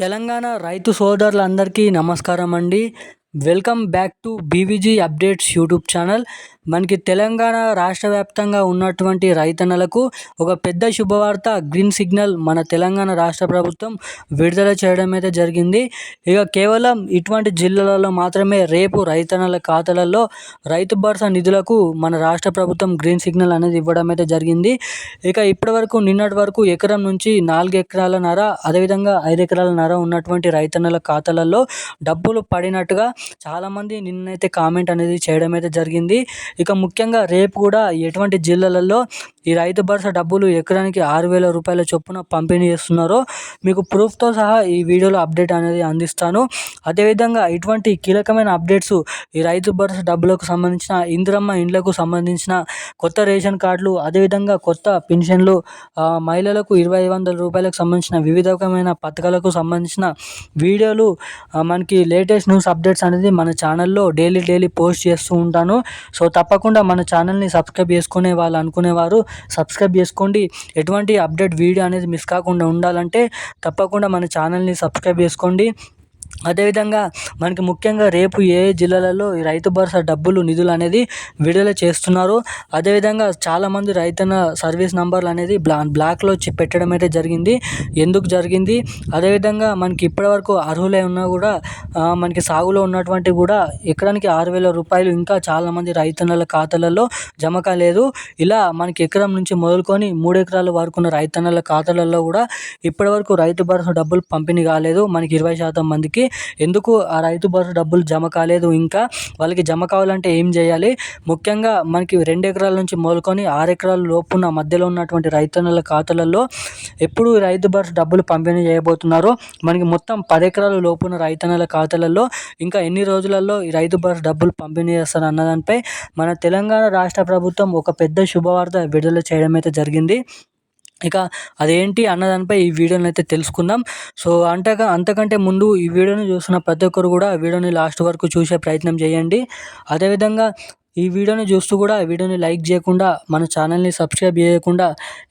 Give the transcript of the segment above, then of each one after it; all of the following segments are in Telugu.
తెలంగాణ రైతు సోదరులందరికీ నమస్కారం అండి welcome back to BVG updates YouTube channel. మనకి తెలంగాణ రాష్ట్ర వ్యాప్తంగా ఉన్నటువంటి రైతన్నలకు ఒక పెద్ద శుభవార్త గ్రీన్ సిగ్నల్ మన తెలంగాణ రాష్ట్ర ప్రభుత్వం విడుదల చేయడం అయితే జరిగింది. ఇక కేవలం ఇటువంటి జిల్లాలలో మాత్రమే రేపు రైతన్నల ఖాతాలలో రైతు భరోసా నిధులకు మన రాష్ట్ర ప్రభుత్వం గ్రీన్ సిగ్నల్ అనేది ఇవ్వడం అయితే జరిగింది. ఇక ఇప్పటి వరకు నిన్నటి వరకు ఎకరం నుంచి నాలుగు ఎకరాల నర అదేవిధంగా ఐదు ఎకరాల నర ఉన్నటువంటి రైతన్నల ఖాతాలలో డబ్బులు పడినట్టుగా చాలామంది నిన్నైతే కామెంట్ అనేది చేయడం అయితే జరిగింది. ఇక ముఖ్యంగా రేపు కూడా ఎటువంటి జిల్లాలలో ఈ రైతు భరోసా డబ్బులు ఎకరానికి ఆరు వేల రూపాయల చొప్పున పంపిణీ చేస్తున్నారో మీకు ప్రూఫ్తో సహా ఈ వీడియోలో అప్డేట్ అనేది అందిస్తాను. అదేవిధంగా ఇటువంటి కీలకమైన అప్డేట్స్ ఈ రైతు భరోసా డబ్బులకు సంబంధించిన ఇందిరమ్మ ఇండ్లకు సంబంధించిన కొత్త రేషన్ కార్డులు అదేవిధంగా కొత్త పెన్షన్లు మహిళలకు ఇరవై వందల రూపాయలకు సంబంధించిన వివిధ రకమైన పథకాలకు సంబంధించిన వీడియోలు మనకి లేటెస్ట్ న్యూస్ అప్డేట్స్ అనేది మన ఛానల్లో డైలీ డైలీ పోస్ట్ చేస్తూ ఉంటాను. సో తప్పకుండా మన ఛానల్ని సబ్స్క్రైబ్ చేసుకునే వాళ్ళు అనుకునేవారు. సబ్స్క్రైబ్ చేసుకోండి. ఎటువంటి అప్డేట్ వీడియో అనేది మిస్ కాకుండా ఉండాలంటే తప్పకుండా మన ఛానల్ని సబ్స్క్రైబ్ చేసుకోండి. అదేవిధంగా మనకి ముఖ్యంగా రేపు ఏ జిల్లాలలో రైతు భరోసా డబ్బులు నిధులు అనేది విడుదల చేస్తున్నారు. అదేవిధంగా చాలామంది రైతన్న సర్వీస్ నంబర్లు అనేది బ్లా బ్లాక్లో పెట్టడం అయితే జరిగింది. ఎందుకు జరిగింది? అదేవిధంగా మనకి ఇప్పటివరకు అర్హులై ఉన్నా కూడా మనకి సాగులో ఉన్నటువంటి కూడా ఎకరానికి ఆరు వేల రూపాయలు ఇంకా చాలామంది రైతన్నల ఖాతాలలో జమ కాలేదు. ఇలా మనకి ఎకరం నుంచి మొదలుకొని మూడు ఎకరాల వరకు ఉన్న రైతన్నల ఖాతాలలో కూడా ఇప్పటివరకు రైతు భరోసా డబ్బులు పంపిణీ కాలేదు. మనకి ఇరవై శాతం మందికి ఎందుకు ఆ రైతు భరోసా డబ్బులు జమ కాలేదు ఇంకా వాళ్ళకి జమ కావాలంటే ఏం చేయాలి? ముఖ్యంగా మనకి రెండు ఎకరాల నుంచి మొదలుకొని ఆరు ఎకరాల లోపున్న మధ్యలో ఉన్నటువంటి రైతన్నల ఖాతాలలో ఎప్పుడు రైతు భరోసా డబ్బులు పంపిణీ చేయబోతున్నారో. మనకి మొత్తం పది ఎకరాల లోపున్న రైతన్నల ఖాతాలలో ఇంకా ఎన్ని రోజులలో ఈ రైతు భరోసా డబ్బులు పంపిణీ చేస్తారు అన్నదానిపై మన తెలంగాణ రాష్ట్ర ప్రభుత్వం ఒక పెద్ద శుభవార్త విడుదల చేయడం అయితే జరిగింది. ఇక అదేంటి అన్నదానిపై ఈ వీడియోని అయితే తెలుసుకుందాం. సో అంతక అంతకంటే ముందు ఈ వీడియోని చూస్తున్న ప్రతి ఒక్కరు కూడా వీడియోని లాస్ట్ వరకు చూసే ప్రయత్నం చేయండి. అదేవిధంగా ఈ వీడియోని చూస్తూ కూడా వీడియోని లైక్ చేయకుండా మన ఛానల్ని సబ్స్క్రైబ్ చేయకుండా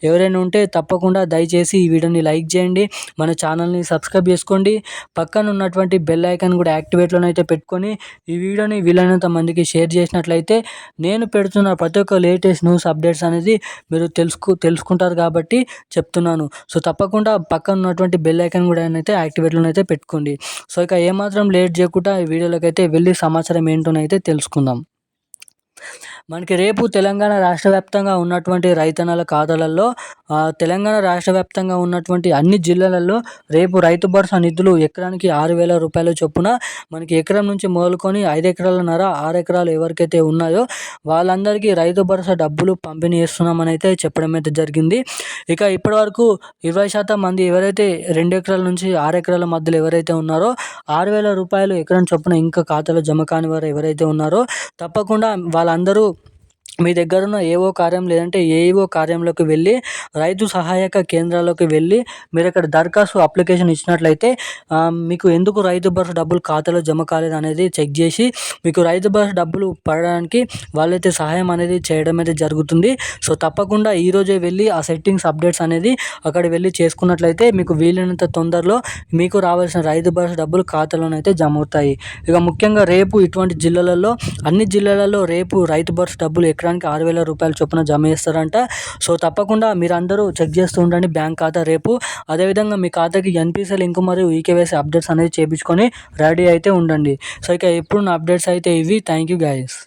ఎవరైనా ఉంటే తప్పకుండా దయచేసి ఈ వీడియోని లైక్ చేయండి మన ఛానల్ని సబ్స్క్రైబ్ చేసుకోండి పక్కన ఉన్నటువంటి బెల్ ఐకాన్ కూడా యాక్టివేట్లోనైతే పెట్టుకొని ఈ వీడియోని వీలైనంత మందికి షేర్ చేసినట్లయితే నేను పెడుతున్న ప్రతి ఒక్క లేటెస్ట్ న్యూస్ అప్డేట్స్ అనేది మీరు తెలుసుకు తెలుసుకుంటారు కాబట్టి చెప్తున్నాను. సో తప్పకుండా పక్కన ఉన్నటువంటి బెల్ ఐకాన్ కూడా అయితే యాక్టివేట్లోనైతే పెట్టుకోండి. సో ఇక ఏమాత్రం లేట్ చేయకుండా ఈ వీడియోలోకి అయితే వెళ్ళి సమాచారం ఏంటోనైతే తెలుసుకుందాం. మనకి రేపు తెలంగాణ రాష్ట్ర వ్యాప్తంగా ఉన్నటువంటి రైతన్నల ఖాతాలలో తెలంగాణ రాష్ట్ర వ్యాప్తంగా ఉన్నటువంటి అన్ని జిల్లాలలో రేపు రైతు భరోసా నిధులు ఎకరానికి ఆరు వేల రూపాయల చొప్పున మనకి ఎకరం నుంచి మొదలుకొని ఐదు ఎకరాలన్నర ఆరు ఎకరాలు ఎవరికైతే ఉన్నాయో వాళ్ళందరికీ రైతు భరోసా డబ్బులు పంపిణీ చేస్తున్నామని అయితే చెప్పడం అయితే జరిగింది. ఇక ఇప్పటివరకు ఇరవై శాతం మంది ఎవరైతే రెండు ఎకరాల నుంచి ఆరు ఎకరాల మధ్యలో ఎవరైతే ఉన్నారో ఆరు వేల రూపాయలు ఎకరం చొప్పున ఇంకా ఖాతాలో జమ కాని వారు ఎవరైతే ఉన్నారో తప్పకుండా వాళ్ళందరూ మీ దగ్గర ఉన్న ఏవో కార్యం లేదంటే ఏవో కార్యంలోకి వెళ్ళి రైతు సహాయక కేంద్రాలకు వెళ్ళి మీరు అక్కడ దరఖాస్తు అప్లికేషన్ ఇచ్చినట్లయితే మీకు ఎందుకు రైతు భరోసా డబ్బులు ఖాతాలో జమ కాలేదు అనేది చెక్ చేసి మీకు రైతు భరోసా డబ్బులు పడడానికి వాళ్ళైతే సహాయం అనేది చేయడం అయితే జరుగుతుంది. సో తప్పకుండా ఈరోజే వెళ్ళి ఆ సెట్టింగ్స్ అప్డేట్స్ అనేది అక్కడ వెళ్ళి చేసుకున్నట్లయితే మీకు వీలైనంత తొందరలో మీకు రావాల్సిన రైతు భరోసా డబ్బులు ఖాతాలోనైతే జమ అవుతాయి. ఇక ముఖ్యంగా రేపు ఇటువంటి జిల్లాలలో అన్ని జిల్లాలలో రేపు రైతు భరోసా డబ్బులు ఎక్కడ సంవత్సరానికి ఆరు వేల రూపాయల చొప్పున జమ చేస్తారంట. సో తప్పకుండా మీరు అందరూ చెక్ చేస్తూ ఉండండి బ్యాంక్ ఖాతా రేపు. అదేవిధంగా మీ ఖాతాకి ఎన్పిసి లింక్ మరియు ఈకేవైసీ అప్డేట్స్ అనేది చేయించుకొని రెడీ అయితే ఉండండి. సో ఇక ఎప్పుడు నా అప్డేట్స్ అయితే ఇవి. Thank you guys